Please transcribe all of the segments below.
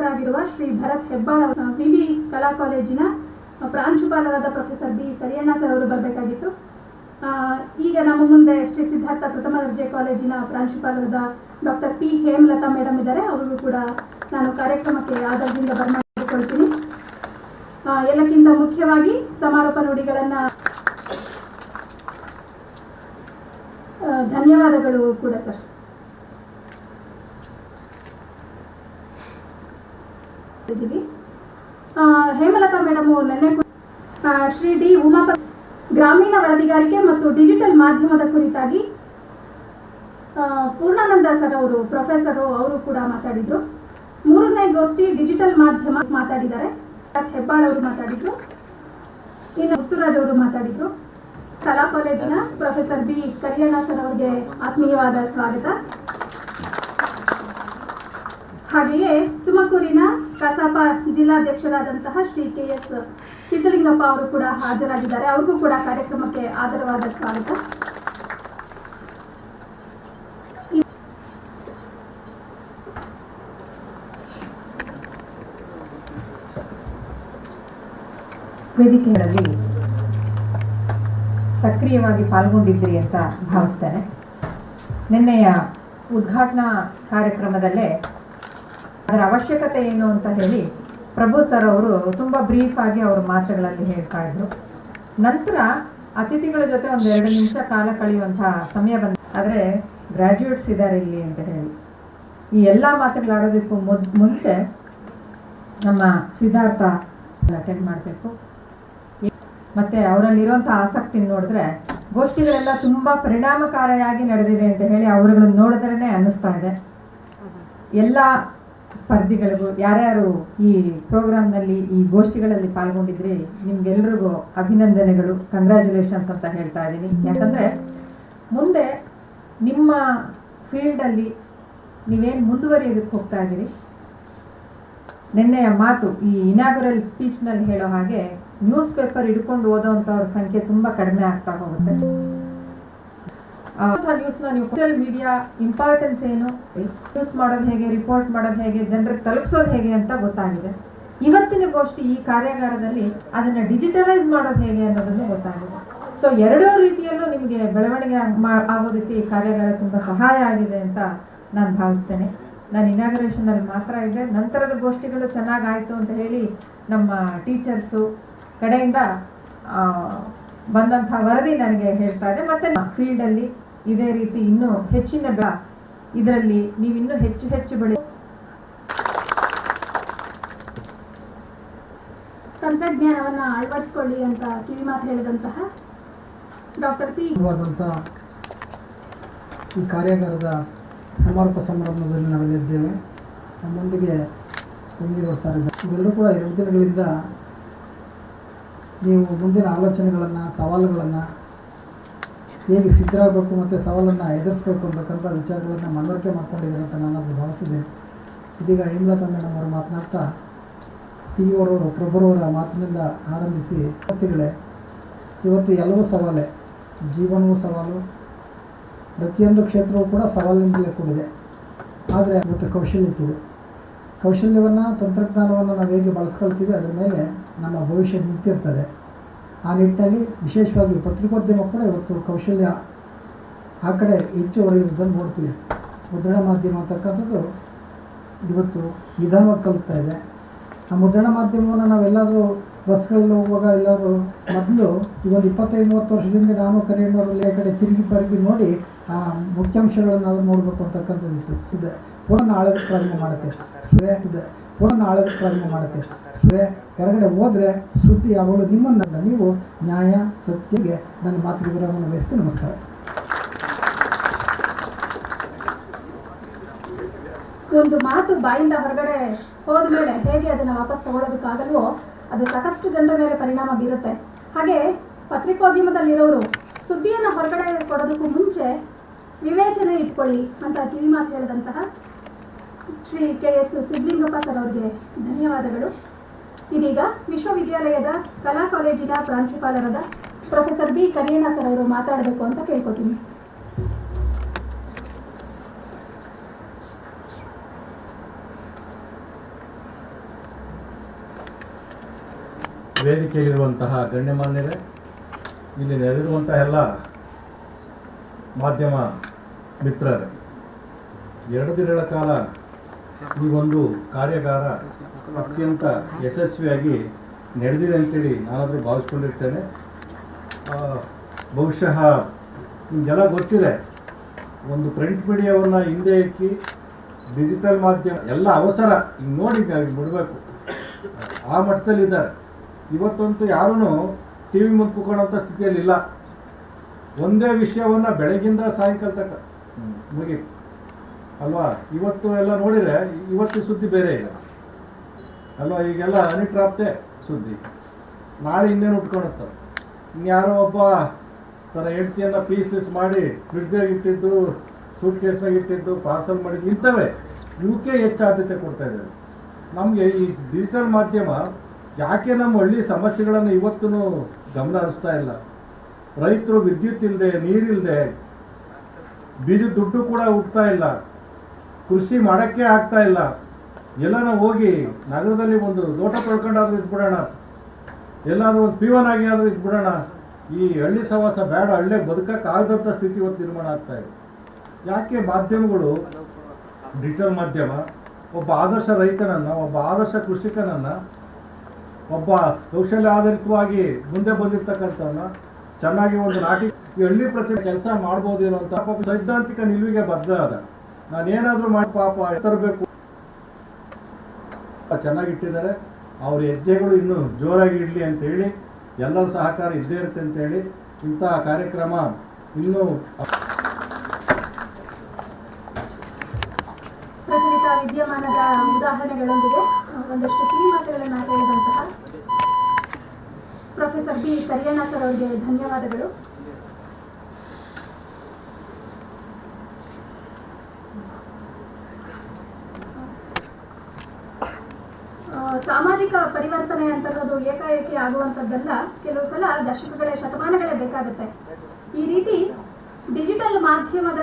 ಶಿಕ್ಷಕರಾಗಿರುವ ಶ್ರೀ ಭರತ್ ಹೆಬ್ಬಾಳ್ ಅವರ ವಿವಿ ಕಲಾ ಕಾಲೇಜಿನ ಪ್ರಾಂಶುಪಾಲರಾದ ಪ್ರೊಫೆಸರ್ ಬಿ ಕರಿಯಣ್ಣ ಸರ್ ಅವರು ಬರಬೇಕಾಗಿತ್ತು. ಈಗ ನಮ್ಮ ಮುಂದೆ ಶ್ರೀ ಸಿದ್ಧಾರ್ಥ ಪ್ರಥಮ ದರ್ಜೆ ಕಾಲೇಜಿನ ಪ್ರಾಂಶುಪಾಲರಾದ ಡಾಕ್ಟರ್ ಪಿ ಹೇಮಲತಾ ಮೇಡಮ್ ಇದ್ದಾರೆ. ಅವರಿಗೂ ಕೂಡ ನಾನು ಕಾರ್ಯಕ್ರಮಕ್ಕೆ ಆಧಾರದಿಂದ ಬರಮಾಡಿಕೊಳ್ತೀನಿ. ಮಾಡಿಕೊಳ್ತೀನಿ ಎಲ್ಲಕ್ಕಿಂತ ಮುಖ್ಯವಾಗಿ ಸಮಾರೋಪ ನುಡಿಗಳನ್ನು ಧನ್ಯವಾದಗಳು ಕೂಡ ಸರ್ ಇದ್ದೀವಿ ಆ, ಹೇಮಲತಾ ಮೇಡಮ್ ನಿನ್ನೆ ಶ್ರೀ ಡಿ ಉಮಾಪತಿ ಗ್ರಾಮೀಣ ವರದಿಗಾರಿಕೆ ಮತ್ತು ಡಿಜಿಟಲ್ ಮಾಧ್ಯಮದ ಕುರಿತಾಗಿ ಪೂರ್ಣಾನಂದ ಸರ್ ಅವರು, ಪ್ರೊಫೆಸರ್ ಅವರು ಕೂಡ ಮಾತಾಡಿದ್ರು. ಮೂರನೇ ಗೋಷ್ಠಿ ಡಿಜಿಟಲ್ ಮಾಧ್ಯಮ ಮಾತಾಡಿದ್ದಾರೆ. ಹೆಬ್ಬಾಳ್ ಅವರು ಮಾತಾಡಿದ್ರು. ಇನ್ನು ಮುತ್ತುರಾಜ್ ಅವರು ಮಾತಾಡಿದ್ರು. ಕಲಾ ಕಾಲೇಜಿನ ಪ್ರೊಫೆಸರ್ ಬಿ ಕರಿಯಣ್ಣ ಸರ್ ಅವರಿಗೆ ಆತ್ಮೀಯವಾದ ಸ್ವಾಗತ. ಹಾಗೆಯೇ ತುಮಕೂರಿನ ಕಸಾಪ ಜಿಲ್ಲಾಧ್ಯಕ್ಷರಾದಂತಹ ಶ್ರೀ ಕೆ ಎಸ್ ಸಿದ್ದಲಿಂಗಪ್ಪ ಅವರು ಕೂಡ ಹಾಜರಾಗಿದ್ದಾರೆ. ಅವ್ರಿಗೂ ಕೂಡ ಕಾರ್ಯಕ್ರಮಕ್ಕೆ ಆಧಾರವಾದ ಸ್ವಾಗತ. ವೇದಿಕೆಗಳಲ್ಲಿ ಸಕ್ರಿಯವಾಗಿ ಪಾಲ್ಗೊಂಡಿದ್ರಿ ಅಂತ ಭಾವಿಸ್ತೇನೆ. ನಿನ್ನೆಯ ಉದ್ಘಾಟನಾ ಕಾರ್ಯಕ್ರಮದಲ್ಲೇ ಅದರ ಅವಶ್ಯಕತೆ ಏನು ಅಂತ ಹೇಳಿ ಪ್ರಭು ಸರ್ ಅವರು ತುಂಬ ಬ್ರೀಫ್ ಆಗಿ ಅವ್ರ ಮಾತುಗಳಲ್ಲಿ ಹೇಳ್ತಾ ಇದ್ರು. ನಂತರ ಅತಿಥಿಗಳ ಜೊತೆ ಒಂದು ಎರಡು ನಿಮಿಷ ಕಾಲ ಕಳೆಯುವಂತಹ ಸಮಯ ಬಂದ ಆದರೆ ಗ್ರ್ಯಾಜುಯೇಟ್ಸ್ ಇದ್ದಾರೆ ಇಲ್ಲಿ ಅಂತ ಹೇಳಿ. ಈ ಎಲ್ಲ ಮಾತುಗಳಾಡೋದಕ್ಕೂ ಮೊದ್ ಮುಂಚೆ ನಮ್ಮ ಸಿದ್ಧಾರ್ಥ ಅಟೆಂಡ್ ಮಾಡಬೇಕು. ಮತ್ತೆ ಅವರಲ್ಲಿರುವಂಥ ಆಸಕ್ತಿ ನೋಡಿದ್ರೆ ಗೋಷ್ಠಿಗಳೆಲ್ಲ ತುಂಬಾ ಪರಿಣಾಮಕಾರಿಯಾಗಿ ನಡೆದಿದೆ ಅಂತ ಹೇಳಿ ಅವರುಗಳನ್ನ ನೋಡಿದ್ರೇ ಅನ್ನಿಸ್ತಾ ಇದೆ. ಎಲ್ಲ ಸ್ಪರ್ಧಿಗಳಿಗೂ ಯಾರ್ಯಾರು ಈ ಪ್ರೋಗ್ರಾಮ್ನಲ್ಲಿ ಈ ಗೋಷ್ಠಿಗಳಲ್ಲಿ ಪಾಲ್ಗೊಂಡಿದ್ರಿ ನಿಮ್ಗೆಲ್ರಿಗೂ ಅಭಿನಂದನೆಗಳು ಕಂಗ್ರ್ಯಾಚುಲೇಷನ್ಸ್ ಅಂತ ಹೇಳ್ತಾ ಇದ್ದೀನಿ. ಯಾಕಂದ್ರೆ ಮುಂದೆ ನಿಮ್ಮ ಫೀಲ್ಡಲ್ಲಿ ನೀವೇನು ಮುಂದುವರಿಯೋದಕ್ಕೆ ಹೋಗ್ತಾ ಇದ್ದೀರಿ? ನಿನ್ನೆಯ ಮಾತು ಈ ಇನಾಗುರಲ್ ಸ್ಪೀಚ್ನಲ್ಲಿ ಹೇಳೋ ಹಾಗೆ ನ್ಯೂಸ್ ಪೇಪರ್ ಹಿಡ್ಕೊಂಡು ಓದೋವಂಥವ್ರ ಸಂಖ್ಯೆ ತುಂಬ ಕಡಿಮೆ ಆಗ್ತಾ ಹೋಗುತ್ತೆ. ನ್ಯೂಸ್ನ ನೀವು ಸೋಷಿಯಲ್ ಮೀಡಿಯಾ ಇಂಪಾರ್ಟೆನ್ಸ್ ಏನು? ನ್ಯೂಸ್ ಮಾಡೋದು ಹೇಗೆ ರಿಪೋರ್ಟ್ ಮಾಡೋದು ಹೇಗೆ, ಜನರಿಗೆ ತಲುಪಿಸೋದು ಹೇಗೆ ಅಂತ ಗೊತ್ತಾಗಿದೆ. ಇವತ್ತಿನ ಗೋಷ್ಠಿ ಈ ಕಾರ್ಯಾಗಾರದಲ್ಲಿ ಅದನ್ನ ಡಿಜಿಟಲೈಸ್ ಮಾಡೋದು ಹೇಗೆ ಅನ್ನೋದನ್ನು ಗೊತ್ತಾಗಿದೆ. ಸೊ ಎರಡೂ ರೀತಿಯಲ್ಲೂ ನಿಮಗೆ ಬೆಳವಣಿಗೆ ಆಗೋದಕ್ಕೆ ಈ ಕಾರ್ಯಾಗಾರ ತುಂಬ ಸಹಾಯ ಆಗಿದೆ ಅಂತ ನಾನು ಭಾವಿಸ್ತೇನೆ. ನಾನು ಇನಾಗ್ರೇಷನಲ್ಲಿ ಮಾತ್ರ ಇದೆ ನಂತರದ ಗೋಷ್ಠಿಗಳು ಚೆನ್ನಾಗಾಯಿತು ಅಂತ ಹೇಳಿ ನಮ್ಮ ಟೀಚರ್ಸು ಕಡೆಯಿಂದ ಬಂದಂಥ ವರದಿ ನನಗೆ ಹೇಳ್ತಾ ಇದೆ. ಮತ್ತೆ ಫೀಲ್ಡಲ್ಲಿ ಇದೇ ರೀತಿ ಇನ್ನೂ ಹೆಚ್ಚಿನ ಬೆಳ ಇದರಲ್ಲಿ ನೀವು ಇನ್ನೂ ಹೆಚ್ಚು ಹೆಚ್ಚು ಬೆಳೆ ತಂತ್ರಜ್ಞಾನವನ್ನು ಅಳವಡಿಸ್ಕೊಳ್ಳಿ ಅಂತ ಕಿವಿ ಮಾತು ಹೇಳಿದಂತಹ ಡಾಕ್ಟರ್ ಪಿ ಈ ಕಾರ್ಯಾಗಾರದ ಸಮಾರೋಪ ಸಂಭ್ರಮದಲ್ಲಿ ನಾವೆಲ್ಲಿದ್ದೇವೆ ನಮ್ಮೊಂದಿಗೆ ಎಂಜಿನಿಯರ್ ಸರ್ ಇವೆಲ್ಲರೂ ಕೂಡ ಎರಡು ದಿನಗಳಿಂದ ನೀವು ಮುಂದಿನ ಆಲೋಚನೆಗಳನ್ನು ಸವಾಲುಗಳನ್ನು ಹೇಗೆ ಸಿದ್ಧರಾಗಬೇಕು ಮತ್ತು ಸವಾಲನ್ನು ಎದುರಿಸಬೇಕು ಅಂತಕ್ಕಂಥ ವಿಚಾರಗಳನ್ನು ಮನವರಿಕೆ ಮಾಡ್ಕೊಂಡಿದ್ದಾರೆ ಅಂತ ನಾನು ಅದು ಭಾವಿಸಿದೆ ಇದೀಗ ಹೇಮಲತಾ ಮೇಡಮ್ ಅವರು ಮಾತನಾಡ್ತಾ ಸಿ ಅವರವರು ಪ್ರಭುರವರ ಮಾತಿನಿಂದ ಆರಂಭಿಸಿ, ವಿದ್ಯಾರ್ಥಿಗಳೇ, ಇವತ್ತು ಎಲ್ಲವೂ ಸವಾಲೇ. ಜೀವನವೂ ಸವಾಲು. ಪ್ರತಿಯೊಂದು ಕ್ಷೇತ್ರವೂ ಕೂಡ ಸವಾಲಿನಿಂದಲೇ ಕೂಡಿದೆ. ಆದರೆ ಇವತ್ತು ಕೌಶಲ್ಯಕ್ಕಿದೆ ಕೌಶಲ್ಯವನ್ನು, ತಂತ್ರಜ್ಞಾನವನ್ನು ನಾವು ಹೇಗೆ ಬಳಸ್ಕೊಳ್ತೀವಿ, ಅದರ ಮೇಲೆ ನಮ್ಮ ಭವಿಷ್ಯ ನಿಂತಿರ್ತದೆ. ಆ ನಿಟ್ಟಿನಲ್ಲಿ ವಿಶೇಷವಾಗಿ ಪತ್ರಿಕೋದ್ಯಮ ಕೂಡ ಇವತ್ತು ಕೌಶಲ್ಯ ಆ ಕಡೆ ಹೆಚ್ಚು ಹೊರೆಯುವುದನ್ನು ನೋಡ್ತೀವಿ. ಮುದ್ರಣ ಮಾಧ್ಯಮ ಅಂತಕ್ಕಂಥದ್ದು ಇವತ್ತು ನಿಧಾನವಾಗಿ ಕಲಿತಾ ಇದೆ. ಆ ಮುದ್ರಣ ಮಾಧ್ಯಮವನ್ನು ನಾವೆಲ್ಲಾದರೂ ಬಸ್ಗಳಲ್ಲಿ ಹೋಗುವಾಗ ಎಲ್ಲರೂ ಮೊದಲು ಇವತ್ತು ಇಪ್ಪತ್ತೈದು, ಮೂವತ್ತು ವರ್ಷದಿಂದ ನಾನು ಕರೆಯಣ್ಣವರಲ್ಲಿ ಆ ಕಡೆ ತಿರುಗಿ ಪರಗಿ ನೋಡಿ ಆ ಮುಖ್ಯಾಂಶಗಳನ್ನು ನೋಡಬೇಕು ಅಂತಕ್ಕಂಥದ್ದು ಇದೆ. ಕೂಡ ನಾಳೆ ಪ್ರಾರಂಭ ಮಾಡುತ್ತೆ. ಇದೆ ಫೋನನ್ನು ಆಳೋದಕ್ಕೆ ಪ್ರಾರಂಭ ಮಾಡುತ್ತೆ. ಸ್ವೇ ಹೊರಗಡೆ ಹೋದರೆ ಸುದ್ದಿ ಯಾವಾಗಲೂ ನಿಮ್ಮನ್ನು ನೀವು ನ್ಯಾಯ ಸತ್ಯಗೆ ನನ್ನ ಮಾತಿಗೆ ವಿರಾಮವನ್ನು ನಮಸ್ಕಾರ. ಒಂದು ಮಾತು ಬಾಯಿಂದ ಹೊರಗಡೆ ಹೋದ ಮೇಲೆ ಹೇಗೆ ಅದನ್ನು ವಾಪಸ್ ತಗೊಳ್ಳೋದಕ್ಕಾಗಲ್ವೋ, ಅದು ಸಾಕಷ್ಟು ಜನರ ಮೇಲೆ ಪರಿಣಾಮ ಬೀರುತ್ತೆ. ಹಾಗೆ ಪತ್ರಿಕೋದ್ಯಮದಲ್ಲಿರೋರು ಸುದ್ದಿಯನ್ನು ಹೊರಗಡೆ ಕೊಡೋದಕ್ಕೂ ಮುಂಚೆ ವಿವೇಚನೆ ಇಟ್ಕೊಳ್ಳಿ ಅಂತ ಕಿವಿ ಮಾತು ಹೇಳಿದಂತಹ Shri K S Siddalingappa sir ಅವರಿಗೆ ಧನ್ಯವಾದಗಳು. ಇದೀಗ ವಿಶ್ವವಿದ್ಯಾಲಯದ ಕಲಾ ಕಾಲೇಜಿನ ಪ್ರಾಂಶುಪಾಲರಾದ ಪ್ರೊಫೆಸರ್ ಬಿ ಕರಿಯಣ್ಣ ಸರ್ ಅವರು ಮಾತಾಡಬೇಕು ಅಂತ ಕೇಳ್ಕೊತೀನಿ. ವೇದಿಕೆಯಲ್ಲಿರುವಂತಹ ಗಣ್ಯಮಾನ್ಯರೇ, ಇಲ್ಲಿ ನೆರೆದಿರುವಂತಹ ಎಲ್ಲ ಮಾಧ್ಯಮ ಮಿತ್ರರೇ, ಎರಡು ದಿನಗಳ ಕಾಲ ಈ ಒಂದು ಕಾರ್ಯಾಗಾರ ಅತ್ಯಂತ ಯಶಸ್ವಿಯಾಗಿ ನಡೆದಿದೆ ಅಂತೇಳಿ ನಾನಾದರೂ ಭಾವಿಸ್ಕೊಂಡಿರ್ತೇನೆ. ಬಹುಶಃ ನಿಮಗೆಲ್ಲ ಗೊತ್ತಿದೆ, ಒಂದು ಪ್ರಿಂಟ್ ಮೀಡಿಯಾವನ್ನು ಹಿಂದೆ ಇಕ್ಕಿ ಡಿಜಿಟಲ್ ಮಾಧ್ಯಮ, ಎಲ್ಲ ಅವಸರ ಈಗ ನೋಡಿ ಬಿಡಬೇಕು ಆ ಮಟ್ಟದಲ್ಲಿದ್ದಾರೆ. ಇವತ್ತಂತೂ ಯಾರೂ ಟಿ ವಿ ಮುಂದೆ ಕೂತ್ಕೊಳ್ಳೋಂಥ ಸ್ಥಿತಿಯಲ್ಲಿಲ್ಲ. ಒಂದೇ ವಿಷಯವನ್ನು ಬೆಳಗಿಂದ ಸಾಯಂಕಾಲ ತಕ್ಕ ಮುಗಿ ಅಲ್ವಾ? ಇವತ್ತು ಎಲ್ಲ ನೋಡಿದರೆ ಇವತ್ತು ಸುದ್ದಿ ಬೇರೆ ಇಲ್ಲ ಅಲ್ವಾ? ಈಗೆಲ್ಲ ಅನಿಟ್ರಾಪ್ತೆ ಸುದ್ದಿ. ನಾಳೆ ಇನ್ನೇನು ಉಟ್ಕೊಳತ್ತ? ಇನ್ಯಾರೋ ಒಬ್ಬ ತನ್ನ ಹೆಂಡತಿಯನ್ನು ಪೀಸ್ ಪೀಸ್ ಮಾಡಿ ಫ್ರಿಡ್ಜಾಗ ಇಟ್ಟಿದ್ದು ಸೂಟ್ ಕೇಸ್ನಾಗ ಇಟ್ಟಿದ್ದು, ಪಾರ್ಸಲ್ ಮಾಡಿದ್ದು ಇಂಥವೇ ಇವಕ್ಕೆ ಹೆಚ್ಚು ಆದ್ಯತೆ ಕೊಡ್ತಾ ಇದ್ದಾರೆ. ನಮಗೆ ಈ ಡಿಜಿಟಲ್ ಮಾಧ್ಯಮ ಯಾಕೆ ನಮ್ಮ ಹಳ್ಳಿ ಸಮಸ್ಯೆಗಳನ್ನು ಇವತ್ತೂ ಗಮನ ಹರಿಸ್ತಾ ಇಲ್ಲ? ರೈತರು ವಿದ್ಯುತ್ ಇಲ್ಲದೆ ನೀರಿಲ್ಲದೆ ಬೀಜದ ದುಡ್ಡು ಕೂಡ ಹುಟ್ತಾ ಇಲ್ಲ. ಕೃಷಿ ಮಾಡೋಕ್ಕೆ ಆಗ್ತಾ ಇಲ್ಲ. ಎಲ್ಲನ ಹೋಗಿ ನಗರದಲ್ಲಿ ಒಂದು ಲೋಟ ತೊಳ್ಕೊಂಡಾದ್ರೂ ಇದ್ಬಿಡೋಣ. ಎಲ್ಲಾದರೂ ಒಂದು ಪೀವನ್ ಆಗಿ ಆದರೂ ಇದ್ಬಿಡೋಣ. ಈ ಹಳ್ಳಿ ಸವಾಸ ಬೇಡ, ಹಳ್ಳಿ ಬದುಕಕ್ಕಾಗದಂಥ ಸ್ಥಿತಿ ಇವತ್ತು ನಿರ್ಮಾಣ ಆಗ್ತಾ ಇದೆ. ಯಾಕೆ ಮಾಧ್ಯಮಗಳು ಡಿಜಿಟಲ್ ಮಾಧ್ಯಮ, ಒಬ್ಬ ಆದರ್ಶ ರೈತನನ್ನು, ಒಬ್ಬ ಆದರ್ಶ ಕೃಷಿಕನನ್ನು, ಒಬ್ಬ ಕೌಶಲ್ಯ ಆಧಾರಿತವಾಗಿ ಮುಂದೆ ಬಂದಿರ್ತಕ್ಕಂಥವನ್ನ ಚೆನ್ನಾಗಿ ಒಂದು ನಾಟಿ ಹಳ್ಳಿ ಪ್ರತಿ ಕೆಲಸ ಮಾಡ್ಬೋದೇನೋ ಅಂತ ಸೈದ್ಧಾಂತಿಕ ನಿಲುವಿಗೆ ಬದ್ಧ ಅದ ನಾನೇನಾದರೂ ಮಾಡಿ ಪಾಪ ತರಬೇಕು ಚೆನ್ನಾಗಿಟ್ಟಿದ್ದಾರೆ. ಅವ್ರ ಹೆಜ್ಜೆಗಳು ಇನ್ನೂ ಜೋರಾಗಿ ಇಡಲಿ ಅಂತೇಳಿ ಎಲ್ಲರ ಸಹಕಾರ ಇದ್ದೇ ಇರುತ್ತೆ ಅಂತೇಳಿ ಇಂತಹ ಕಾರ್ಯಕ್ರಮ ಇನ್ನೂ ಉದಾಹರಣೆಗಳೊಂದಿಗೆ ಒಂದಷ್ಟು ಕಿವಿಮಾತುಗಳನ್ನು ಹೇಳಿದಂತಹ ಪ್ರೊಫೆಸರ್ ಬಿ. ಕರಿಯಣ್ಣ ಸರ್ ಅವರಿಗೆ ಧನ್ಯವಾದಗಳು ಆ, ಸಾಮಾಜಿಕ ಪರಿವರ್ತನೆ ಅಂತ ಅನ್ನೋದು ಏಕಾಏಕಿ ಆಗುವಂಥದ್ದೆಲ್ಲ ಕೆಲವು ಸಲ ದಶಕಗಳೇ, ಶತಮಾನಗಳೇ ಬೇಕಾಗುತ್ತೆ. ಈ ರೀತಿ ಡಿಜಿಟಲ್ ಮಾಧ್ಯಮದ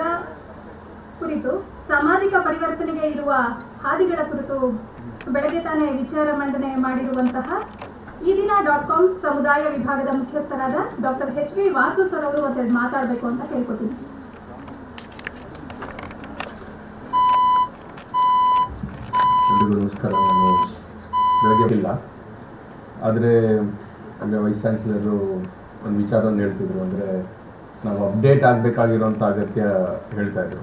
ಕುರಿತು, ಸಾಮಾಜಿಕ ಪರಿವರ್ತನೆಗೆ ಇರುವ ಹಾದಿಗಳ ಕುರಿತು ಬೆಳಗ್ಗೆ ತಾನೇ ವಿಚಾರ ಮಂಡನೆ ಮಾಡಿರುವಂತಹ ಈ ದಿನ ಡಾಟ್ ಕಾಮ್ ಸಮುದಾಯ ವಿಭಾಗದ ಮುಖ್ಯಸ್ಥರಾದ doctor H V Vasu sir ಅವರು ಮತ್ತೆ ಮಾತಾಡಬೇಕು ಅಂತ ಕೇಳ್ಕೊತೀನಿ. ನಮಸ್ಕಾರ. ಬೆಳಗ್ಗೆ ಇಲ್ಲ ಆದರೆ ಅಂದರೆ ವೈಸ್ ಚಾನ್ಸಲರು ಒಂದು ವಿಚಾರವನ್ನು ಹೇಳ್ತಿದ್ರು. ಅಂದರೆ ನಾವು ಅಪ್ಡೇಟ್ ಆಗಬೇಕಾಗಿರೋಂಥ ಅಗತ್ಯ ಹೇಳ್ತಾ ಇದ್ರು.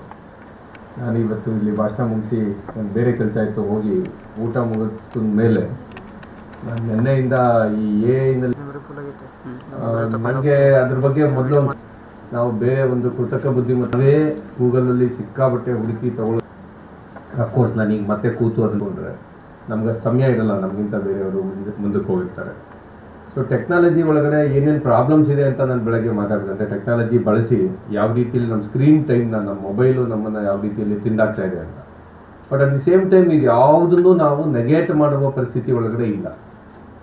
ನಾನು ಇವತ್ತು ಇಲ್ಲಿ ಭಾಷಣ ಮುಗಿಸಿ ನಾನು ಬೇರೆ ಕೆಲಸ ಇತ್ತು, ಹೋಗಿ ಊಟ ಮುಗಿದ ಮೇಲೆ ನಾನು ನಿನ್ನೆಯಿಂದ ಈ ಎ ಐನಲ್ಲಿ ನನಗೆ ಅದ್ರ ಬಗ್ಗೆ ಮೊದಲು ನಾವು ಬೇರೆ ಒಂದು ಕೃತಕ ಬುದ್ಧಿಮತ್ತವೇ ಗೂಗಲಲ್ಲಿ ಸಿಕ್ಕಾಬಟ್ಟೆ ಹುಡುಕಿ ತಗೊಳ್ಳೋ ಅಫ್ಕೋರ್ಸ್ ನಾನು ಈಗ ಮತ್ತೆ ಕೂತು ಅಂದ್ಕೊಂಡ್ರೆ ನಮ್ಗೆ ಸಮಯ ಇರಲ್ಲ, ನಮಗಿಂತ ಬೇರೆಯವರು ಮುಂದೆ, ಮುಂದಕ್ಕೆ ಹೋಗಿರ್ತಾರೆ ಸೊ ಟೆಕ್ನಾಲಜಿ ಒಳಗಡೆ ಏನೇನು ಪ್ರಾಬ್ಲಮ್ಸ್ ಇದೆ ಅಂತ ನಾನು ಬೆಳಗ್ಗೆ ಮಾತಾಡಿದೆ. ಅಂದರೆ ಟೆಕ್ನಾಲಜಿ ಬಳಸಿ ಯಾವ ರೀತಿಯಲ್ಲಿ ನಮ್ಮ ಸ್ಕ್ರೀನ್ ಟೈಮ್ನ ನಮ್ಮ ಮೊಬೈಲು ನಮ್ಮನ್ನು ಯಾವ ರೀತಿಯಲ್ಲಿ ತಿಂದಾಗ್ತಾ ಇದೆ ಅಂತ. But at the same time ಇದು ಯಾವುದನ್ನು ನಾವು ನೆಗೆಟ್ ಮಾಡುವ ಪರಿಸ್ಥಿತಿ ಒಳಗಡೆ ಇಲ್ಲ.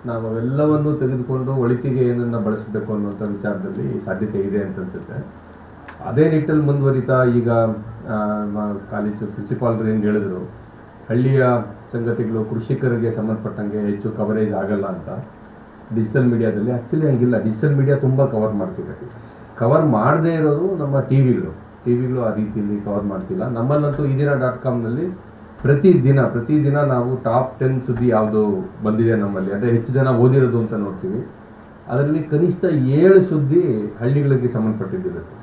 ನಾವು ಅವೆಲ್ಲವನ್ನು ತೆಗೆದುಕೊಂಡು ಒಳಿತಿಗೆ ಏನನ್ನು ಬಳಸಬೇಕು ಅನ್ನುವಂಥ ವಿಚಾರದಲ್ಲಿ ಸಾಧ್ಯತೆ ಇದೆ ಅಂತ ಅನ್ಸುತ್ತೆ. ಅದೇ ನಿಟ್ಟಲ್ಲಿ ಮುಂದುವರಿತಾ ಈಗ ಕಾಲೇಜು ಪ್ರಿನ್ಸಿಪಾಲ್ರು ಏನು ಹೇಳಿದ್ರು ಹಳ್ಳಿಯ ಸಂಗತಿಗಳು ಕೃಷಿಕರಿಗೆ ಸಂಬಂಧಪಟ್ಟಂಗೆ ಹೆಚ್ಚು ಕವರೇಜ್ ಆಗಲ್ಲ ಅಂತ ಡಿಜಿಟಲ್ ಮೀಡಿಯಾದಲ್ಲಿ ಆ್ಯಕ್ಚುಲಿ ಹಂಗಿಲ್ಲ. ಡಿಜಿಟಲ್ ಮೀಡಿಯಾ ತುಂಬ ಕವರ್ ಮಾಡ್ತಿದೆ. ಕವರ್ ಮಾಡದೇ ಇರೋದು ನಮ್ಮ ಟಿ ವಿಗಳು ಟಿ ವಿಗಳು ಆ ರೀತಿಯಲ್ಲಿ ಕವರ್ ಮಾಡ್ತಿಲ್ಲ. ನಮ್ಮಲ್ಲಂತೂ ಈ ದಿನ ಡಾಟ್ ಕಾಮ್ನಲ್ಲಿ ಪ್ರತಿ ದಿನ ಪ್ರತಿ ದಿನ ನಾವು ಟಾಪ್ ಟೆನ್ ಸುದ್ದಿ ಯಾವುದು ಬಂದಿದೆ ನಮ್ಮಲ್ಲಿ. ಅಂದರೆ ಹೆಚ್ಚು ಜನ ಓದಿರೋದು ಅಂತ ನೋಡ್ತೀವಿ. ಅದರಲ್ಲಿ ಕನಿಷ್ಠ ಏಳು ಸುದ್ದಿ ಹಳ್ಳಿಗಳಿಗೆ ಸಂಬಂಧಪಟ್ಟಿದ್ದಿರುತ್ತೆ.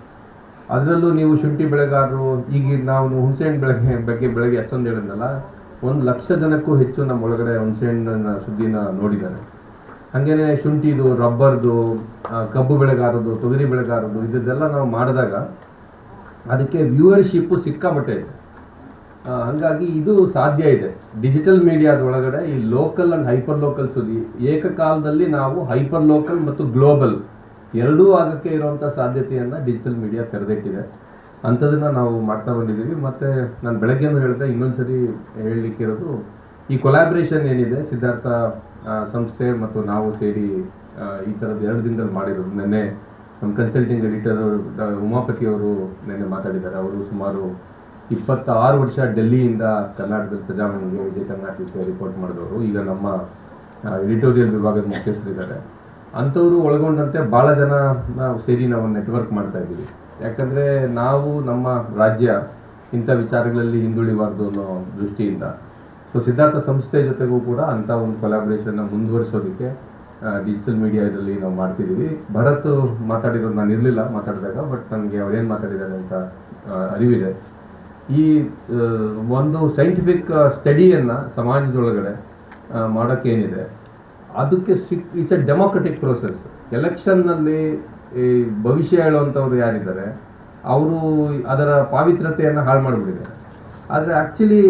ಅದರಲ್ಲೂ ನೀವು ಶುಂಠಿ ಬೆಳೆಗಾರರು, ಈಗ ನಾವು ಹುಣಸೆ ಹಣ್ಣು ಬೆಳಗ್ಗೆ ಬಗ್ಗೆ ಬೆಳಗ್ಗೆ ಅಷ್ಟೊಂದು ಹೇಳಿದ್ನಲ್ಲ, ಒಂದು ಲಕ್ಷ ಜನಕ್ಕೂ ಹೆಚ್ಚು ನಮ್ಮ ಒಳಗಡೆ ಹುಣಸೆ ಹಣ್ಣಿನ ಸುದ್ದಿನ ನೋಡಿದ್ದಾರೆ. ಹಾಗೇನೆ ಶುಂಠಿದು, ರಬ್ಬರ್ದು ಕಬ್ಬು ಬೆಳೆಗಾರದು ತೊಗರಿ ಬೆಳೆಗಾರದು ಇದನ್ನೆಲ್ಲ ನಾವು ಮಾಡಿದಾಗ ಅದಕ್ಕೆ ವ್ಯೂವರ್ಶಿಪ್ಪು ಸಿಕ್ಕಾಬಟ್ಟೆ ಇದೆ. ಹಾಗಾಗಿ ಇದು ಸಾಧ್ಯ ಇದೆ. ಡಿಜಿಟಲ್ ಮೀಡಿಯಾದ ಒಳಗಡೆ ಈ ಲೋಕಲ್ ಅಂಡ್ ಹೈಪರ್ ಲೋಕಲ್ ಸುದ್ದಿ, ಏಕಕಾಲದಲ್ಲಿ ನಾವು ಹೈಪರ್ ಲೋಕಲ್ ಮತ್ತು ಗ್ಲೋಬಲ್ ಎರಡೂ ಆಗಕ್ಕೆ ಇರುವಂಥ ಸಾಧ್ಯತೆಯನ್ನು ಡಿಜಿಟಲ್ ಮೀಡಿಯಾ ತೆರೆದಿಟ್ಟಿದೆ. ಅಂಥದನ್ನು ನಾವು ಮಾಡ್ತಾ ಬಂದಿದ್ದೀವಿ. ಮತ್ತು ನಾನು ಬೆಳಗ್ಗೆನೂ ಹೇಳಿದೆ ಇನ್ನೊಂದ್ಸರಿ ಹೇಳಲಿಕ್ಕೆ ಇರೋದು, ಈ ಕೊಲಾಬ್ರೇಷನ್ ಏನಿದೆ, ಸಿದ್ಧಾರ್ಥ ಸಂಸ್ಥೆ ಮತ್ತು ನಾವು ಸೇರಿ ಈ ಥರದ್ದು ಎರಡು ದಿನದಲ್ಲಿ ಮಾಡಿರೋದು. ನಿನ್ನೆ ನಮ್ಮ ಕನ್ಸಲ್ಟಿಂಗ್ ಎಡಿಟರ್ ಉಮಾಪತಿ ಅವರು ನಿನ್ನೆ ಮಾತಾಡಿದ್ದಾರೆ. ಅವರು ಸುಮಾರು ಇಪ್ಪತ್ತಾರು ವರ್ಷ ಡೆಲ್ಲಿಯಿಂದ ಕರ್ನಾಟಕದ ಪ್ರಜಾವಾಣಿಗೆ ವಿಜಯ ಕರ್ನಾಟಕಕ್ಕೆ ರಿಪೋರ್ಟ್ ಮಾಡಿದವರು. ಈಗ ನಮ್ಮ ಎಡಿಟೋರಿಯಲ್ ವಿಭಾಗದ ಮುಖ್ಯಸ್ಥರಿದ್ದಾರೆ. ಅಂಥವರು ಒಳಗೊಂಡಂತೆ ಭಾಳ ಜನ ನಾವು ಸೇರಿ ನಾವು ನೆಟ್ವರ್ಕ್ ಮಾಡ್ತಾ ಇದ್ದೀವಿ. ಯಾಕಂದರೆ ನಾವು ನಮ್ಮ ರಾಜ್ಯ ಇಂಥ ವಿಚಾರಗಳಲ್ಲಿ ಹಿಂದುಳಿಬಾರ್ದು ಅನ್ನೋ ದೃಷ್ಟಿಯಿಂದ. ಸೊ ಸಿದ್ಧಾರ್ಥ ಸಂಸ್ಥೆ ಜೊತೆಗೂ ಕೂಡ ಅಂಥ ಒಂದು ಕೊಲಾಬ್ರೇಷನ್ನ ಮುಂದುವರಿಸೋದಕ್ಕೆ ಡಿಜಿಟಲ್ ಮೀಡಿಯಾದಲ್ಲಿ ನಾವು ಮಾಡ್ತಿದ್ದೀವಿ. ಭರತ್ ಮಾತಾಡಿರೋದು ನಾನು ಇರಲಿಲ್ಲ ಮಾತಾಡಿದಾಗ ಬಟ್ ನನಗೆ ಅವರೇನು ಮಾತಾಡಿದ್ದಾರೆ ಅಂತ ಅರಿವಿದೆ. ಈ ಒಂದು ಸೈಂಟಿಫಿಕ್ ಸ್ಟಡಿಯನ್ನು ಸಮಾಜದೊಳಗಡೆ ಮಾಡೋಕ್ಕೇನಿದೆ. ಅದಕ್ಕೆ sick it's a democratic process ಎಲೆಕ್ಷನ್ನಲ್ಲಿ ಈ ಭವಿಷ್ಯ ಹೇಳುವಂಥವ್ರು ಯಾರಿದ್ದಾರೆ, ಅವರು ಅದರ ಪಾವಿತ್ರತೆಯನ್ನು ಹಾಳು ಮಾಡಿಬಿಟ್ಟಿದ್ದಾರೆ. ಆದರೆ ಆ್ಯಕ್ಚುಲಿ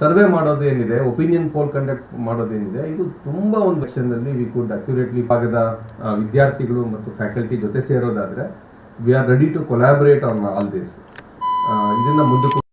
ಸರ್ವೆ ಮಾಡೋದು ಏನಿದೆ ಒಪಿನಿಯನ್ ಪೋಲ್ ಕಂಡಕ್ಟ್ ಮಾಡೋದೇನಿದೆ ಇದು ತುಂಬ ಒಂದು ಸೆಕ್ಷನ್ನಲ್ಲಿ ವಿ ಕುಡ್ ಅಕ್ಯುರೇಟ್ಲಿ ಭಾಗದ ವಿದ್ಯಾರ್ಥಿಗಳು ಮತ್ತು ಫ್ಯಾಕಲ್ಟಿ ಜೊತೆ ಸೇರೋದಾದರೆ we are ready to collaborate on all this ಇದನ್ನು ಮುಂದಕ್ಕೂ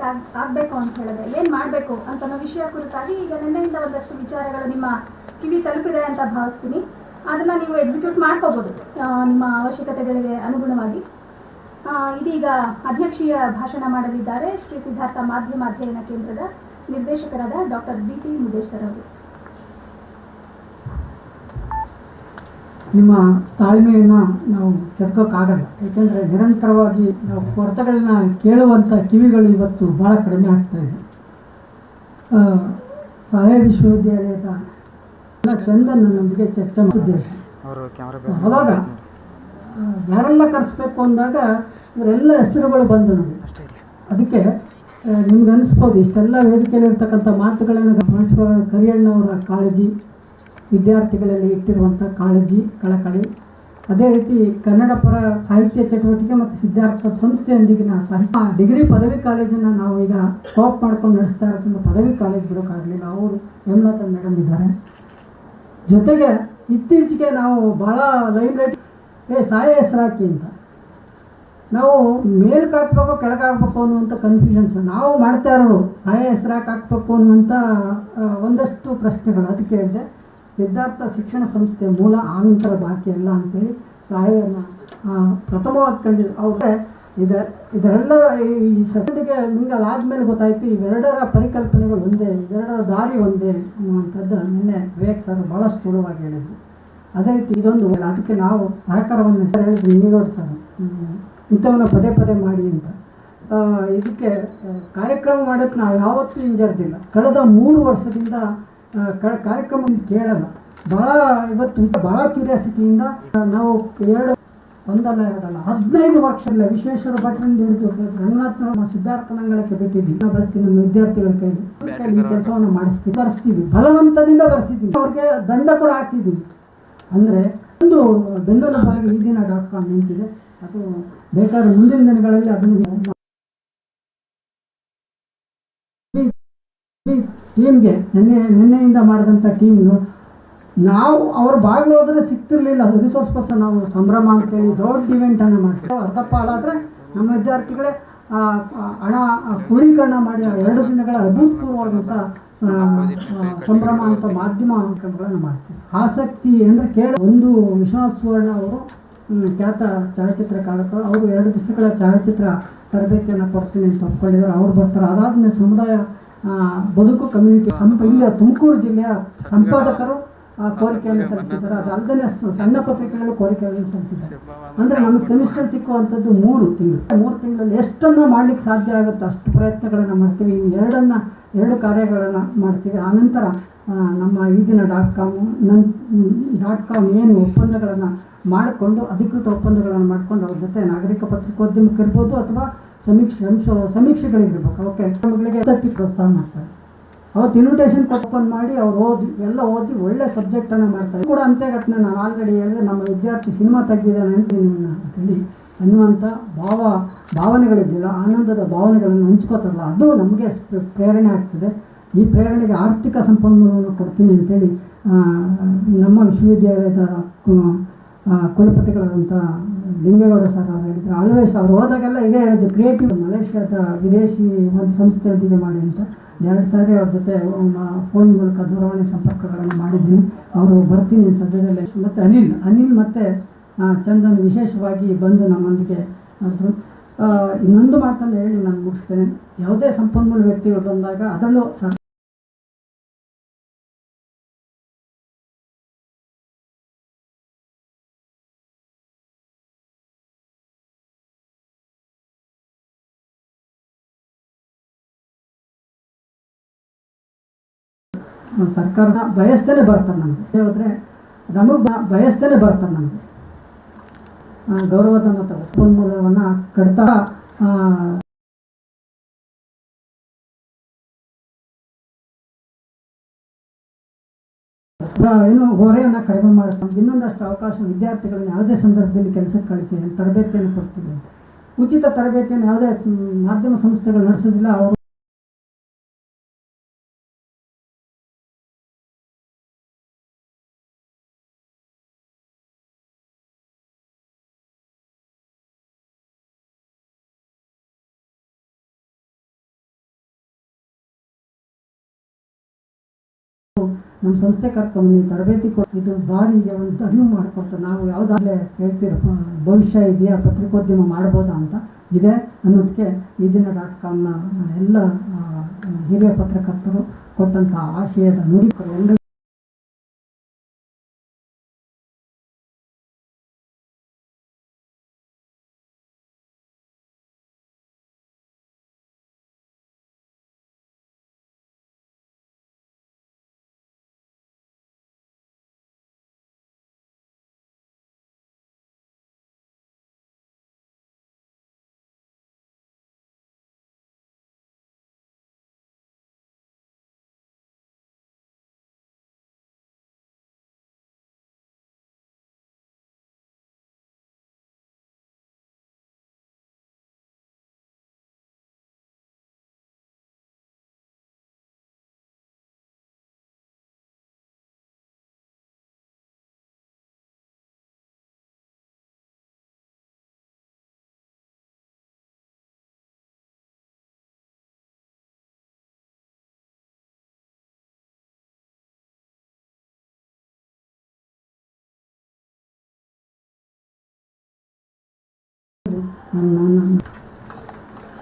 ಜರ್ನಲಿಸ್ಟ್ ಆಗ್ ಆಗಬೇಕು ಅಂತ ಹೇಳಿದ್ರೆ ಏನು ಮಾಡಬೇಕು ಅಂತ ಅನ್ನೋ ವಿಷಯ ಕುರಿತಾಗಿ ಈಗ ನಿನ್ನೆಯಿಂದ ಒಂದಷ್ಟು ವಿಚಾರಗಳು ನಿಮ್ಮ ಕಿವಿ ತಲುಪಿದೆ ಅಂತ ಭಾವಿಸ್ತೀನಿ. ಅದನ್ನು ನೀವು ಎಕ್ಸಿಕ್ಯೂಟ್ ಮಾಡ್ಕೋಬೋದು ನಿಮ್ಮ ಅವಶ್ಯಕತೆಗಳಿಗೆ ಅನುಗುಣವಾಗಿ. ಇದೀಗ ಅಧ್ಯಕ್ಷೀಯ ಭಾಷಣ ಮಾಡಲಿದ್ದಾರೆ ಶ್ರೀ ಸಿದ್ಧಾರ್ಥ ಮಾಧ್ಯಮ ಅಧ್ಯಯನ ಕೇಂದ್ರದ ನಿರ್ದೇಶಕರಾದ doctor B T Mudesh sir ಅವರು. ನಿಮ್ಮ ತಾಳ್ಮೆಯನ್ನು ನಾವು ಕೆತ್ಕೋಕ್ಕಾಗಲ್ಲ ಏಕೆಂದರೆ ನಿರಂತರವಾಗಿ ನಾವು ಕೊರತೆಗಳನ್ನ ಕೇಳುವಂಥ ಕಿವಿಗಳು ಇವತ್ತು ಭಾಳ ಕಡಿಮೆ ಆಗ್ತಾ ಇದೆ. ಸಹಾಯ ವಿಶ್ವವಿದ್ಯಾಲಯದ ಎಲ್ಲ ಚಂದನ್ ನನ್ನೊಂದಿಗೆ ಚರ್ಚೆ ಉದ್ದೇಶ. ಅವಾಗ ಯಾರೆಲ್ಲ ಕರೆಸ್ಬೇಕು ಅಂದಾಗ ಇವರೆಲ್ಲ ಹೆಸರುಗಳು ಬಂದು ನೋಡಿ. ಅದಕ್ಕೆ ನಿಮ್ಗೆ ಅನಿಸ್ಬೋದು ಇಷ್ಟೆಲ್ಲ ವೇದಿಕೆಯಲ್ಲಿರ್ತಕ್ಕಂಥ ಮಾತುಗಳನ್ನು ಮಹೇಶ್ವರ ಕರಿಯಣ್ಣವರ ಕಾಳಜಿ ವಿದ್ಯಾರ್ಥಿಗಳಲ್ಲಿ ಇಟ್ಟಿರುವಂಥ ಕಾಳಜಿ, ಕಳಕಳಿ. ಅದೇ ರೀತಿ ಕನ್ನಡ ಪರ ಸಾಹಿತ್ಯ ಚಟುವಟಿಕೆ ಮತ್ತು ಸಿದ್ಧಾರ್ಥ ಸಂಸ್ಥೆಯೊಂದಿಗಿನ ಸಾಹಿತ್ಯ ಡಿಗ್ರಿ ಪದವಿ ಕಾಲೇಜನ್ನು ನಾವು ಈಗ ಕೋಪ್ ಮಾಡ್ಕೊಂಡು ನಡೆಸ್ತಾ ಇರೋದ್ರಿಂದ ಪದವಿ ಕಾಲೇಜ್ ಬಿಡೋಕ್ಕಾಗಲಿಲ್ಲ. ಅವರು ಹೇಮಲತಾ ಮೇಡಮ್ ಇದ್ದಾರೆ. ಜೊತೆಗೆ ಇತ್ತೀಚೆಗೆ ನಾವು ಭಾಳ ಲೈಬ್ರರಿ ಏ, ಸಾಯ ಹೆಸರಾಕಿ ಅಂತ. ನಾವು ಮೇಲ್ಕ್ ಹಾಕ್ಬೇಕು ಕೆಳಗೆ ಹಾಕ್ಬೇಕು ಅನ್ನುವಂಥ ಕನ್ಫ್ಯೂಷನ್ಸ್ ನಾವು ಮಾಡ್ತಾ ಇರೋರು ಸಾಯ ಹೆಸರಾಕ್ ಹಾಕ್ಬೇಕು ಅನ್ನುವಂಥ ಒಂದಷ್ಟು ಪ್ರಶ್ನೆಗಳು. ಅದಕ್ಕೆ ಹೇಳಿದೆ ಸಿದ್ಧಾರ್ಥ ಶಿಕ್ಷಣ ಸಂಸ್ಥೆ ಮೂಲ ಆನಂತರ ಬಾಕಿ ಅಲ್ಲ ಅಂತೇಳಿ ಸಹಾಯನ ಪ್ರಥಮವಾಗಿ ಕಂಡಿದ್ದು ಅವ್ರಿಗೆ ಇದ ಇದರೆಲ್ಲ ಈ ಸದ್ಯಕ್ಕೆ ಮಿಂಗಲ್ ಆದಮೇಲೆ ಗೊತ್ತಾಯಿತು, ಇವೆರಡರ ಪರಿಕಲ್ಪನೆಗಳು ಒಂದೇ, ಇವೆರಡರ ದಾರಿ ಒಂದೇ ಅನ್ನುವಂಥದ್ದು ನಿನ್ನೆ ವಿವೇಕ್ ಸರ್ ಭಾಳ ಸ್ಥೂಲವಾಗಿ ಹೇಳಿದರು. ಅದೇ ರೀತಿ ಇದೊಂದು, ಅದಕ್ಕೆ ನಾವು ಸಹಕಾರವನ್ನು ಹೇಳಿದ್ರು ನೀರೋಡ್ ಸರ್. ಇಂಥವನ್ನು ಪದೇ ಪದೇ ಮಾಡಿ ಅಂತ. ಇದಕ್ಕೆ ಕಾರ್ಯಕ್ರಮ ಮಾಡೋಕ್ಕೆ ನಾವು ಯಾವತ್ತೂ ಹಿಂಜರಿದಿಲ್ಲ. ಕಳೆದ ಮೂರು ವರ್ಷದಿಂದ ಕಾರ್ಯಕ್ರಮ ಕೇಳಲ್ಲ. ಭಾಳ ಇವತ್ತು ಭಾಳ ಕ್ಯೂರಿಯಾಸಿಟಿಯಿಂದ ನಾವು ಎರಡು ಒಂದಲ್ಲ ಎರಡಲ್ಲ ಹದಿನೈದು ವರ್ಷಗಳ ವಿಶ್ವೇಶ್ವರ ಭಟ್ರಿಂದ ಹಿಡಿದು ರಂಗನಾಥ ಸಿದ್ಧಾರ್ಥನಂಗಳಕ್ಕೆ ಬಿಟ್ಟಿದ್ದೀವಿ ನಾವು ಬಳಸ್ತೀವಿ ನಮ್ಮ ವಿದ್ಯಾರ್ಥಿಗಳ ಕೈಲಿ. ಕೈಲಿ ಕೆಲಸವನ್ನು ಮಾಡಿಸ್ತೀವಿ. ಬರೆಸ್ತೀವಿ ಬಲವಂತದಿಂದ ಬರೆಸಿದ್ವಿ ಅವ್ರಿಗೆ ದಂಡ ಕೂಡ ಹಾಕ್ತಿದ್ವಿ ಅಂದರೆ ಒಂದು ಬೆನ್ನೆಲುಬಾಗಿ ಈ ದಿನ ಡಾಟ್ ಕಾಮ್ ನಿಂತಿದೆ. ಅದು ಬೇಕಾದ್ರೆ ಮುಂದಿನ ದಿನಗಳಲ್ಲಿ ಅದನ್ನು ಟೀಮ್ಗೆ ನಿನ್ನೆ, ನಿನ್ನೆಯಿಂದ ಮಾಡಿದಂಥ ಟೀಮ್ ನಾವು ಅವ್ರ ಬಾಗಿಲು ಹೋದ್ರೆ ಸಿಗ್ತಿರ್ಲಿಲ್ಲ. ರಿಸೋರ್ಸ್ ಪರ್ಸನ್ ನಾವು ಸಂಭ್ರಮ ಅಂತೇಳಿ ದೊಡ್ಡ ಇವೆಂಟನ್ನು ಮಾಡ್ತೀವಿ ಅರ್ಧ ಪಾಲಾದರೆ ನಮ್ಮ ವಿದ್ಯಾರ್ಥಿಗಳೇ ಹಣ ಕ್ರೋಢೀಕರಣ ಮಾಡಿ ಎರಡು ದಿನಗಳ ಅಭೂತಪೂರ್ವವಾದಂಥ ಸಂಭ್ರಮ ಅಂತ ಮಾಧ್ಯಮ ಅಂಕಗಳನ್ನು ಮಾಡ್ತೀವಿ ಆಸಕ್ತಿ ಅಂದರೆ ಕೇಳ, ಒಂದು ವಿಶ್ವನಾಥ್ ಸುವರ್ಣ ಅವರು ಖ್ಯಾತ ಛಾಯಾಚಿತ್ರಕಾರಕರು ಅವರು ಎರಡು ದಿವಸಗಳ ಛಾಯಾಚಿತ್ರ ತರಬೇತಿಯನ್ನು ಕೊಡ್ತೀನಿ ಅಂತ ಒಪ್ಕೊಂಡಿದ್ದಾರೆ. ಅವ್ರು ಬರ್ತಾರೆ. ಅದಾದ್ಮೇಲೆ ಸಮುದಾಯ ಬದುಕು ಕಮ್ಯುನಿಟಿ ಸಂಪ ಇಲ್ಲಿಯ ತುಮಕೂರು ಜಿಲ್ಲೆಯ ಸಂಪಾದಕರು ಆ ಕೋರಿಕೆಯನ್ನು ಸಲ್ಲಿಸಿದ್ದಾರೆ. ಅದಲ್ಲದೆ ಸಣ್ಣ ಪತ್ರಿಕೆಗಳು ಕೋರಿಕೆಗಳನ್ನು ಸಲ್ಲಿಸಿದ್ದಾರೆ. ಅಂದರೆ ನಮಗೆ ಸೆಮಿಸ್ಟರ್ ಸಿಕ್ಕುವಂಥದ್ದು ಮೂರು ತಿಂಗಳು. ಮೂರು ತಿಂಗಳಲ್ಲಿ ಎಷ್ಟನ್ನು ಮಾಡ್ಲಿಕ್ಕೆ ಸಾಧ್ಯ ಆಗುತ್ತೋ ಅಷ್ಟು ಪ್ರಯತ್ನಗಳನ್ನು ಮಾಡ್ತೀವಿ. ಇವು ಎರಡನ್ನ ಎರಡು ಕಾರ್ಯಗಳನ್ನು ಮಾಡ್ತೀವಿ. ಆನಂತರ ನಮ್ಮ ಈ ದಿನ ಡಾಟ್ ಕಾಮು ನನ್ ಡಾಟ್ ಕಾಮ್ ಏನು ಒಪ್ಪಂದಗಳನ್ನು ಮಾಡಿಕೊಂಡು ಅಧಿಕೃತ ಒಪ್ಪಂದಗಳನ್ನು ಮಾಡಿಕೊಂಡು ಅವ್ರ ಜೊತೆ ನಾಗರಿಕ ಪತ್ರಿಕೋದ್ಯಮಕ್ಕೆ ಇರ್ಬೋದು ಅಥವಾ ಸಮೀಕ್ಷೆ ಸಮೀಕ್ಷೆಗಳಿಗಿರ್ಬೇಕು ಅವಕ್ಕೆ ಮಕ್ಕಳಿಗೆ ತಟ್ಟಿ ಪ್ರೋತ್ಸಾಹ ಮಾಡ್ತಾರೆ. ಅವತ್ತು ಇನ್ವಿಟೇಷನ್ ಓಪನ್ ಮಾಡಿ ಅವ್ರು ಓದಿ, ಎಲ್ಲ ಓದಿ ಒಳ್ಳೆ ಸಬ್ಜೆಕ್ಟನ್ನು ಮಾಡ್ತಾರೆ. ಕೂಡ ಅಂತೆ ಘಟನೆ ನಾನು ಆಲ್ರೆಡಿ ಹೇಳಿದೆ, ನಮ್ಮ ವಿದ್ಯಾರ್ಥಿ ಸಿನಿಮಾ ತೆಗ್ದಿದ್ದಾನೆ ಅಂತ ನಿಮ್ಮನ್ನ ಅಂತೇಳಿ ಅನ್ನುವಂಥ ಭಾವ, ಭಾವನೆಗಳಿದ್ದಿಲ್ಲ, ಆನಂದದ ಭಾವನೆಗಳನ್ನು ಹಂಚ್ಕೋತಾರಲ್ಲ, ಅದು ನಮಗೆ ಪ್ರೇರಣೆ ಆಗ್ತದೆ. ಈ ಪ್ರೇರಣೆಗೆ ಆರ್ಥಿಕ ಸಂಪನ್ಮೂಲವನ್ನು ಕೊಡ್ತೀನಿ ಅಂತೇಳಿ ನಮ್ಮ ವಿಶ್ವವಿದ್ಯಾಲಯದ ಕುಲಪತಿಗಳಾದಂಥ ಲಿಂಗೇಗೌಡ ಸರ್ ಅವ್ರು ಹೇಳಿದ್ರು. ಆಲ್ವೇಸ್ ಅವ್ರು ಹೋದಾಗೆಲ್ಲ ಇದೇ ಹೇಳಿದ್ದು ಕ್ರಿಯೇಟಿವ್ ಮಲೇಷ್ಯಾದ ವಿದೇಶಿ ಒಂದು ಸಂಸ್ಥೆಯೊಂದಿಗೆ ಮಾಡಿ ಅಂತ. ಎರಡು ಸಾರಿ ಅವ್ರ ಜೊತೆ ಫೋನ್ ಮೂಲಕ ದೂರವಾಣಿ ಸಂಪರ್ಕಗಳನ್ನು ಮಾಡಿದ್ದೀನಿ. ಅವರು ಬರ್ತೀನಿ ಸದ್ಯದಲ್ಲೇ. ಮತ್ತು ಅನಿಲ್ ಅನಿಲ್ ಮತ್ತು ಚಂದನ್ ವಿಶೇಷವಾಗಿ ಬಂದು ನಮ್ಮೊಂದಿಗೆ ಅದು ಇನ್ನೊಂದು ಮಾತನ್ನು ಹೇಳಿ ನಾನು ಮುಗಿಸ್ತೇನೆ. ಯಾವುದೇ ಸಂಪನ್ಮೂಲ ವ್ಯಕ್ತಿಗಳು ಬಂದಾಗ ಅದರಲ್ಲೂ ಸರ್ ಸರ್ಕಾರದ ಬಯಸ್ತೇನೆ ಬರ್ತಾರೆ ನಮಗೆ. ಹೋದರೆ ನಮಗೆ ಬ, ಬಯಸ್ತೇನೆ ಬರ್ತಾರೆ ನಮಗೆ. ಗೌರವದ ಮತ್ತು ಸಂಪನ್ಮೂಲವನ್ನು ಕಡ್ತಾ ಏನು ಹೊರೆಯನ್ನು ಕಡಿಮೆ ಮಾಡ್ಕೊಂಡು ಇನ್ನೊಂದಷ್ಟು ಅವಕಾಶ ವಿದ್ಯಾರ್ಥಿಗಳನ್ನ ಯಾವುದೇ ಸಂದರ್ಭದಲ್ಲಿ ಕೆಲಸಕ್ಕೆ ಕಳಿಸಿ, ತರಬೇತಿಯನ್ನು ಕೊಡ್ತೀವಿ ಅಂತ. ಉಚಿತ ತರಬೇತಿಯನ್ನು ಯಾವುದೇ ಮಾಧ್ಯಮ ಸಂಸ್ಥೆಗಳು ನಡೆಸೋದಿಲ್ಲ, ಅವರು ನಮ್ಮ ಸಂಸ್ಥೆ ಕರ್ಕೊಂಡು ನೀವು ತರಬೇತಿ ಕೊಟ್ಟು ಇದು ದಾರಿಗೆ ಒಂದು ಅರಿವು ಮಾಡಿಕೊಡ್ತಾರೆ ನಾವು ಯಾವುದಾಗಲೇ ಹೇಳ್ತೀರ ಭವಿಷ್ಯ ಇದೆಯಾ, ಪತ್ರಿಕೋದ್ಯಮ ಮಾಡ್ಬೋದಾ ಅಂತ ಇದೆ ಅನ್ನೋದಕ್ಕೆ ಈ ದಿನ ಡಾಟ್ ಕಾಮ್ನ ಎಲ್ಲ ಹಿರಿಯ ಪತ್ರಕರ್ತರು ಕೊಟ್ಟಂಥ ಆಶಯದ ನುಡಿ ಎಲ್ಲರಿಗೂ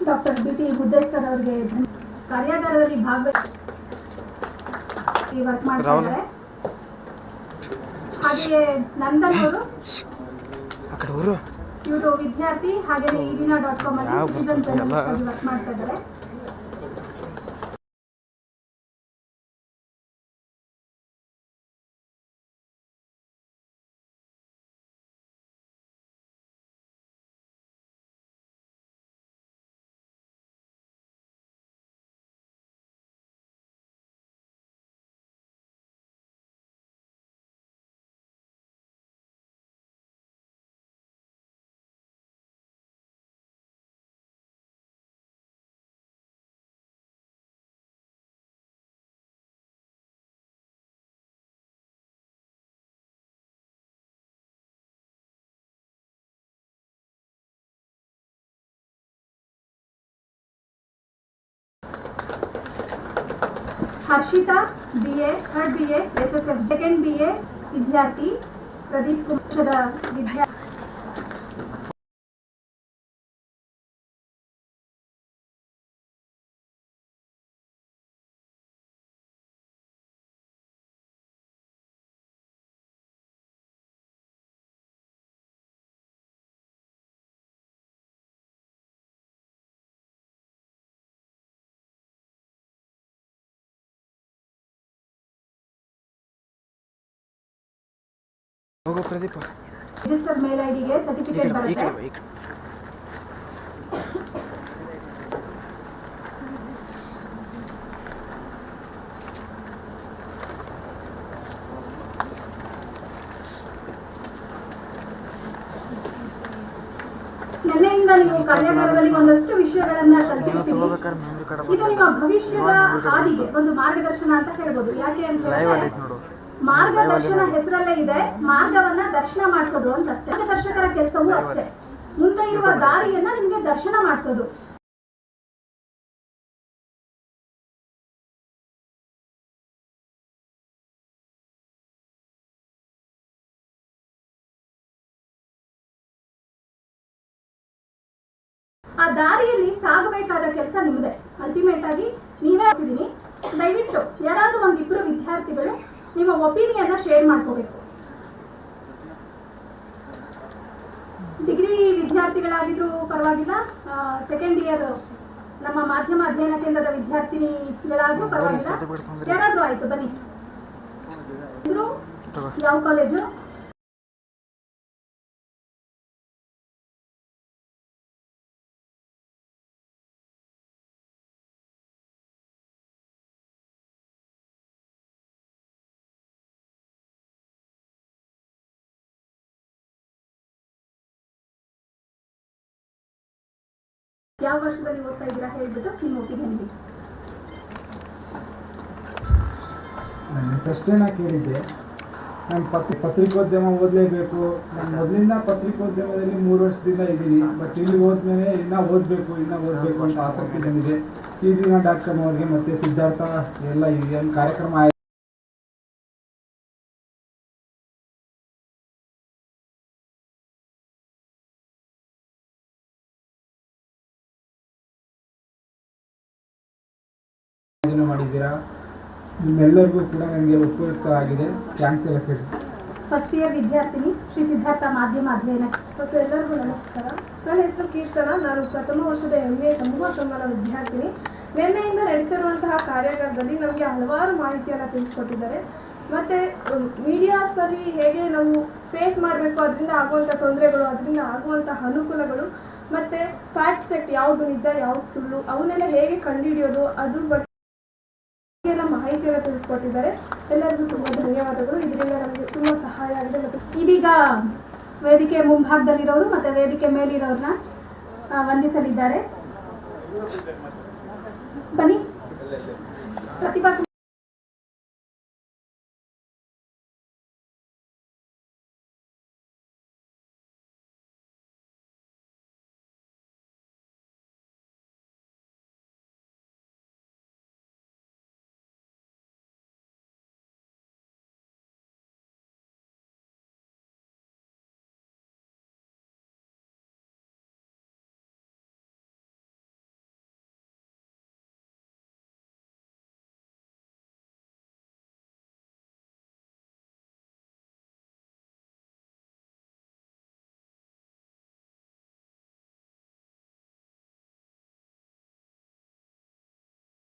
doctor B T Guddesh sir ಅವರಿಗೆ ಕಾರ್ಯಾಗಾರದಲ್ಲಿ ಭಾಗವಹಿಸಿ ವರ್ಕ್ ಮಾಡ್ತಾ ಇದ್ದಾರೆ ಹಾಗೆಯೇ ನಂದನ್ ಅವರು ಇವರು ವಿದ್ಯಾರ್ಥಿ ಹಾಗೆಯೇ ಈ ದಿನ ಡಾಟ್ ಕಾಮ್ ಅಲ್ಲಿ ಸಿಟಿಸನ್ ವರ್ಕ್ ಮಾಡ್ತಾ ಇದ್ದಾರೆ. Harshita B A third B A S S F second B A ವಿದ್ಯಾರ್ಥಿ ಪ್ರದೀಪ್ ಕುಮಾರದ ವಿದ್ಯಾರ್ಥಿ ರಿಜಿಸ್ಟರ್ ಮೇಲ್ ಐಡಿಗೆ ಸರ್ಟಿಫಿಕೇಟ್ ಬರುತ್ತೆ. ನಿನ್ನೆಯಿಂದ ನೀವು ಕಾರ್ಯಾಗಾರದಲ್ಲಿ ಒಂದಷ್ಟು ವಿಷಯಗಳನ್ನ ಕಲ್ತಿರ್ತೀವಿ ಇದು ನಿಮ್ಮ ಭವಿಷ್ಯದ ಹಾದಿಗೆ ಒಂದು ಮಾರ್ಗದರ್ಶನ ಅಂತ ಹೇಳ್ಬೋದು. ಯಾಕೆ ಅಂತ ಹೇಳಿದ್ರೆ ಮಾರ್ಗದರ್ಶನ ಹೆಸರಲ್ಲೇ ಇದೆ. ಮಾರ್ಗವನ್ನ ದರ್ಶನ ಮಾಡಿಸೋದು ಅಂತ ಅಷ್ಟೇ. ಮಾರ್ಗದರ್ಶಕರ ಕೆಲಸವೂ ಅಷ್ಟೇ. ಮುಂದೆ ಇರುವ ದಾರಿಯನ್ನ ನಿಮ್ಗೆ ದರ್ಶನ ಮಾಡಿಸೋದು. ಆ ದಾರಿಯಲ್ಲಿ ಸಾಗಬೇಕಾದ ಕೆಲಸ ನಿಮ್ಮದೇ ಅಲ್ಟಿಮೇಟ್ ಆಗಿ ನೀವೇ ಹಾಸಿದೀನಿ ದಯವಿಟ್ಟು ಯಾರಾದ್ರೂ ಒಂದಿಬ್ರು ವಿದ್ಯಾರ್ಥಿಗಳು ನಿಮ್ಮ ಒಪಿನಿಯನ್ನ ಶೇರ್ ಮಾಡ್ಕೋಬೇಕು. ಡಿಗ್ರಿ ವಿದ್ಯಾರ್ಥಿಗಳಾಗಿದ್ರು ಪರವಾಗಿಲ್ಲ. ಸೆಕೆಂಡ್ ಇಯರ್ ನಮ್ಮ ಮಾಧ್ಯಮ ಅಧ್ಯಯನ ಕೇಂದ್ರದ ವಿದ್ಯಾರ್ಥಿನಿಗಳಾದ್ರೂ ಪರವಾಗಿಲ್ಲ. ಯಾರಾದ್ರೂ ಆಯ್ತು, ಬನ್ನಿ. ಯಾವ ಕಾಲೇಜು ಯಾವ ವರ್ಷದಲ್ಲಿ ಓದ್ತಾ ಇದ್ದೀರಾ ಹೇಳ್ಬಿಟ್ಟು ನಿಮ್ಮ ಒಪಿನಿಯನ್ ಹೇಳಿ ನನ್ನ ನಾ ಕೇಳಿದ್ದೆ. ನಾನು ಪತ್ರ, ಪತ್ರಿಕೋದ್ಯಮ ಓದಲೇಬೇಕು. ನಾನು ಮೊದಲಿಂದ ಪತ್ರಿಕೋದ್ಯಮದಲ್ಲಿ ಮೂರು ವರ್ಷದಿಂದ ಇದ್ದೀನಿ. ಬಟ್ ಇಲ್ಲಿ ಹೋದ್ಮೇಲೆ ಇನ್ನೂ ಓದಬೇಕು ಇನ್ನೂ ಓದಬೇಕು ಅಂತ ಆಸಕ್ತಿ ಬಂದಿದೆ. ಸಿ ದಿನ ಡಾಕ್ಟರ್ ಕಾಮ್ ಅವ್ರಿಗೆ ಮತ್ತು ಸಿದ್ಧಾರ್ಥ ಎಲ್ಲ ಏನು ಕಾರ್ಯಕ್ರಮ ಮಾಡಿದ್ದೀರಾ ನಿಮ್ಮೆಲ್ಲರಿಗೂ ಕೂಡ ನನಗೆ ಉಪಯುಕ್ತ ಆಗಿದೆ. ಥ್ಯಾಂಕ್ಸ್ ಎಲ್ಲ ಕೇಳಿ ಫಸ್ಟ್ ಇಯರ್ ವಿದ್ಯಾರ್ಥಿನಿ, ಶ್ರೀ ಸಿದ್ಧಾರ್ಥ ಮಾಧ್ಯಮ ಅಧ್ಯಯನ. ಮತ್ತು ಎಲ್ಲರಿಗೂ ನಮಸ್ಕಾರ. ನನ್ನ ಹೆಸರು ಕೀರ್ತನ. ನಾನು ಪ್ರಥಮ ವರ್ಷದ ಎಂ ಎ ಸಮೂಹ ಸಂಬಳ ವಿದ್ಯಾರ್ಥಿನಿ. ನಿನ್ನೆಯಿಂದ ನಡೀತಿರುವಂತಹ ಕಾರ್ಯಾಗಾರದಲ್ಲಿ ನಮಗೆ ಹಲವಾರು ಮಾಹಿತಿಯನ್ನು ತಿಳಿಸ್ಕೊಟ್ಟಿದ್ದಾರೆ. ಮತ್ತು ಮೀಡಿಯಾಸಲ್ಲಿ ಹೇಗೆ ನಾವು ಫೇಸ್ ಮಾಡಬೇಕು, ಅದರಿಂದ ಆಗುವಂಥ ತೊಂದರೆಗಳು, ಅದರಿಂದ ಆಗುವಂಥ ಅನುಕೂಲಗಳು, ಮತ್ತು ಫ್ಯಾಕ್ಟ್ ಸೆಟ್ ಯಾವುದು ನಿಜ, ಯಾವುದು ಸುಳ್ಳು, ಅವನ್ನೆಲ್ಲ ಹೇಗೆ ಕಂಡುಹಿಡಿಯೋದು, ಅದ್ರ ಬಗ್ಗೆ ಮಾಹಿತಿಯನ್ನು ತಿಳಿಸ್ಕೊಟ್ಟಿದ್ದಾರೆ. ಎಲ್ಲರಿಗೂ ತುಂಬ ಧನ್ಯವಾದಗಳು. ಇದರಿಂದ ನಮಗೆ ತುಂಬ ಸಹಾಯ ಆಗಿದೆ ಮತ್ತು ಇದೀಗ ವೇದಿಕೆ ಮುಂಭಾಗದಲ್ಲಿರೋರು ಮತ್ತೆ ವೇದಿಕೆ ಮೇಲಿರೋರ್ನ ವಂದಿಸಲಿದ್ದಾರೆ. ಬನ್ನಿ. ಪ್ರತಿಭಾ